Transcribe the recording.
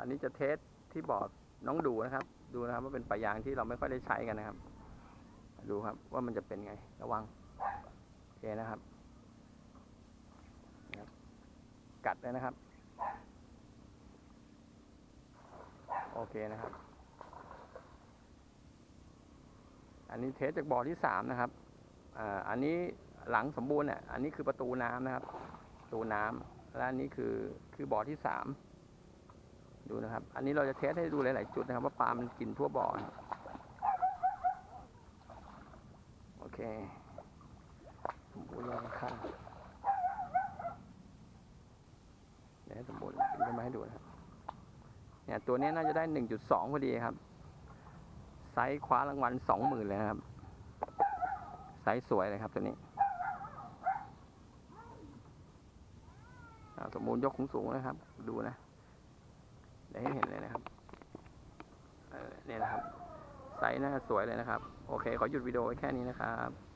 อันนี้จะเทสที่บอร์ดน้องดูนะครับ ดูนะครับว่าเป็นปลายางที่เราไม่ค่อยได้ใช้กันนะครับ ดูครับว่ามันจะเป็นไง ระวังโอเคนะครับ กัดเลยนะครับ โอเคนะครับ อันนี้เทสจากบ่อที่สามนะครับออันนี้หลังสมบูรณ์เนี่ยอันนี้คือประตูน้ำนะครับ ประตูน้ำและอันนี้คือคือบ่อที่สาม ดูนะครับ อันนี้เราจะเทสให้ดูหลาย ๆ จุดนะครับ ว่าปลามันกินทั่วบ่อนโอเคสมบูรณ์แล้วครับเดี๋ยวสมบูรณ์ขึ้นมาให้ดูนะครับเนี่ยตัวนี้น่าจะได้หนึ่งจุดสองพอดีครับ ไซส์คว้ารางวัลสองหมื่นเลยนะครับ ไซส์สวยเลยครับตัวนี้สมบูรณ์ยกสูงๆนะครับ ดูนะ ให้เห็นเลยนะครับเออเนี่ยนะครับไซส์น่าสวยเลยนะครับ โอเค ขอหยุดวิดีโอไว้แค่นี้นะครับ